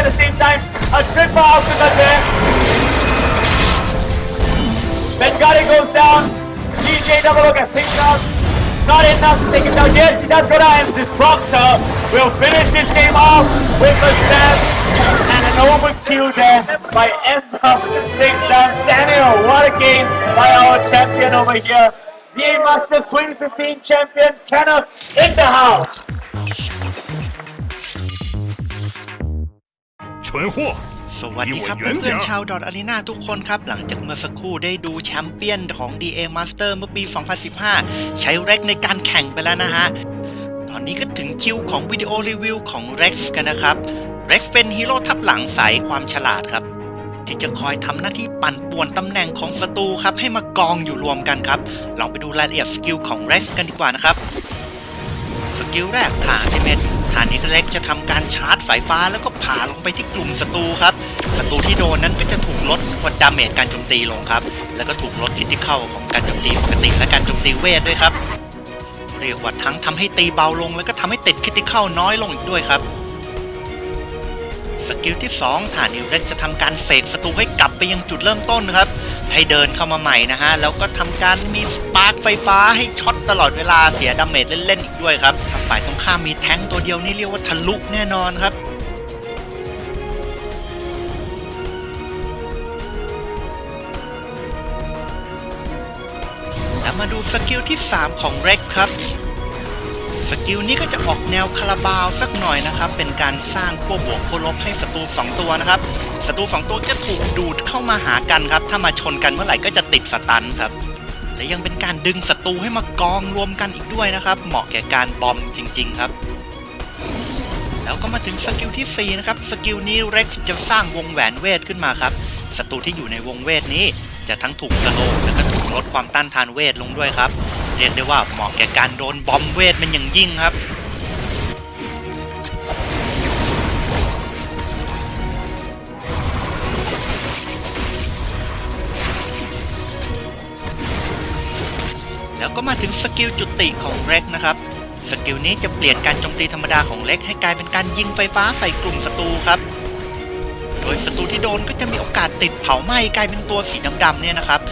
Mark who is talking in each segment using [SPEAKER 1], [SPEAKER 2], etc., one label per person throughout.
[SPEAKER 1] at the same time. A trip triple uppercut there. Bengari goes down. DJ double look at picks up. Not enough to take him down. Yes, he does go down. And Disruptor will finish this game off with a stab and an overkill there by Emma Singh Daniel. What a game by our champion over here. VA Masters 2015 champion Kenneth in the house.
[SPEAKER 2] 存货。
[SPEAKER 3] สวัสดีครับเพื่อนๆชาวดอทอารีนาทุกคนครับ หลังจากเมื่อสักครู่ได้ดูแชมเปี้ยนของ DA Master เมื่อปี 2015 ใช้เร็กในการแข่งไปแล้วนะฮะ ตอนนี้ก็ถึงคิวของวิดีโอรีวิวของเร็กกันนะครับเ Rex เป็นฮีโร่ทับหลังสายความฉลาดครับ ที่จะคอยทำหน้าที่ปั่นป่วนตำแหน่งของศัตรูครับ ให้มากองอยู่รวมกันครับลองไปดูรายละเอียดสกิลของเ Rex กันดีกว่านะครับ สกิลแรกฐานเมตฐานนี้เล็กจะทำการชาร์จสายฟ้าแล้วก็ผ่าลงไปที่กลุ่มศัตรูครับศัตรูที่โดนนั้นก็จะถูกลดกดดาเมจการโจมตีลงครับ แล้วก็ถูกลดคิติเข้าของการโจมตีปกติและการโจมตีเวทด้วยครับ เรียกว่าทั้งทำให้ตีเบาลง แล้วก็ทำให้ติดคิติเข้าน้อยลงอีกด้วยครับ สกิลที่2ฐานนิวเล็กจะทำการเสกศัตรูให้กลับไปยังจุดเริ่มต้นครับ ให้เดินเข้ามาใหม่นะฮะ แล้วก็ทำการมีสปาร์กไฟฟ้าให้ช็อตตลอดเวลาเสียดาเมจเล่นๆอีกด้วยครับถ้าฝ่ายตรงข้ามมีแท้งตัวเดียวนี่เรียกว่าทะลุแน่นอนครับแล้วมาดูสกิลที่ 3 ของเร็กครับ สกิลนี้ก็จะออกแนวคาราบาวสักหน่อยนะครับ เป็นการสร้างขั้วบวกขั้วลบให้ศัตรูสองตัวนะครับศัตรูสองตัวจะถูกดูดเข้ามาหากันครับ ถ้ามาชนกันเมื่อไหร่ก็จะติดสตันครับและยังเป็นการดึงศัตรูให้มากองรวมกันอีกด้วยนะครับ เหมาะแก่การบอมจริง ๆ ครับแล้วก็มาถึงสกิลที่ 4 นะครับ สกิลนี้เร็กจะสร้างวงแหวนเวทขึ้นมาครับ ศัตรูที่อยู่ในวงเวทนี้จะทั้งถูกสโลว์และก็ถูกลดความต้านทานเวทลงด้วยครับ เรียกได้ว่าเหมาะแก่การโดนบอมเวทเป็นอย่างยิ่งครับแล้วก็มาถึงสกิลจุติของเร็กนะครับ สกิลนี้จะเปลี่ยนการโจมตีธรรมดาของเล็กให้กลายเป็นการยิงไฟฟ้าใส่กลุ่มศัตรูครับ โดยศัตรูที่โดนก็จะมีโอกาสติดเผาไหม้กลายเป็นตัวสีดำๆเนี่ยนะครับ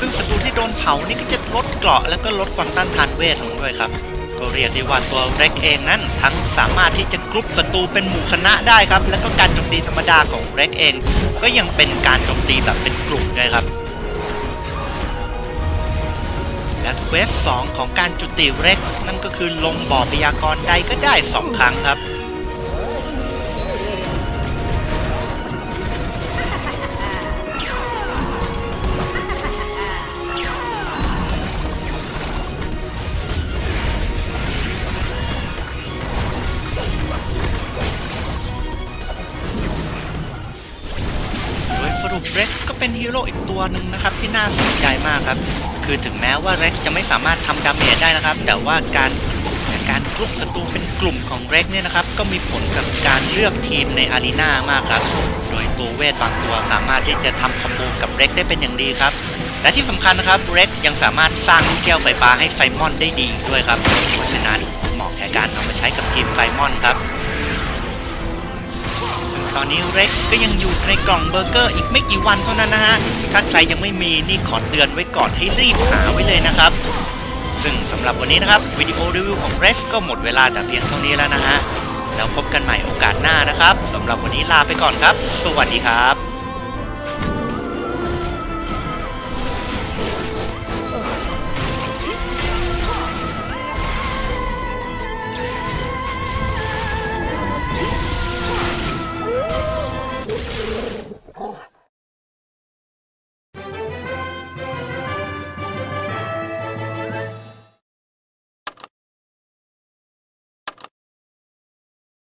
[SPEAKER 3] ซึ่งศัตรูที่โดนเผานี่ก็จะลดเกราะแล้วก็ลดความต้านทานเวทลงด้วยครับ ก็เรียกได้ว่าตัวเร็กเองนั้น ทั้งสามารถที่จะกรุ๊ปศัตรูเป็นหมู่คณะได้ครับ แล้วก็การโจมตีธรรมดาของเร็กเอง ก็ยังเป็นการโจมตีแบบเป็นกลุ่มด้วยครับและเวส2ของการจุติเร็กนั่นก็คือลงบ่อพยากรณ์ใดก็ได้ 2 ครั้งครับ เร็กก็เป็นฮีโร่อีกตัวหนึ่งนะครับที่น่าสนใจมากครับ คือถึงแม้ว่าเร็กจะไม่สามารถทำดาเมจได้นะครับ แต่ว่าการการกรุ๊ปศัตรูเป็นกลุ่มของเร็กเนี่ยนะครับ ก็มีผลกับการเลือกทีมในอารีนามากครับ โดยตัวเวทบางตัวสามารถที่จะทำคอมโบกับเร็กได้เป็นอย่างดีครับ และที่สำคัญนะครับเร็กยังสามารถสร้างลูกแก้วไฟฟ้าให้ไซมอนได้ดีด้วยครับเพราะฉะนั้นเหมาะแก่การเอามาใช้กับทีมไซมอนครับ ตอนนี้เร็กก็ยังอยู่ในกล่องเบอร์เกอร์อีกไม่กี่วันเท่านั้นนะฮะ ถ้าใครยังไม่มีนี่ขอเตือนไว้ก่อนให้รีบหาไว้เลยนะครับ ซึ่งสำหรับวันนี้นะครับวิดีโอรีวิวของเร็กก็หมดเวลาแต่เพียงเท่านี้แล้วนะฮะ แล้วพบกันใหม่โอกาสหน้านะครับสำหรับวันนี้ลาไปก่อนครับ สวัสดีครับ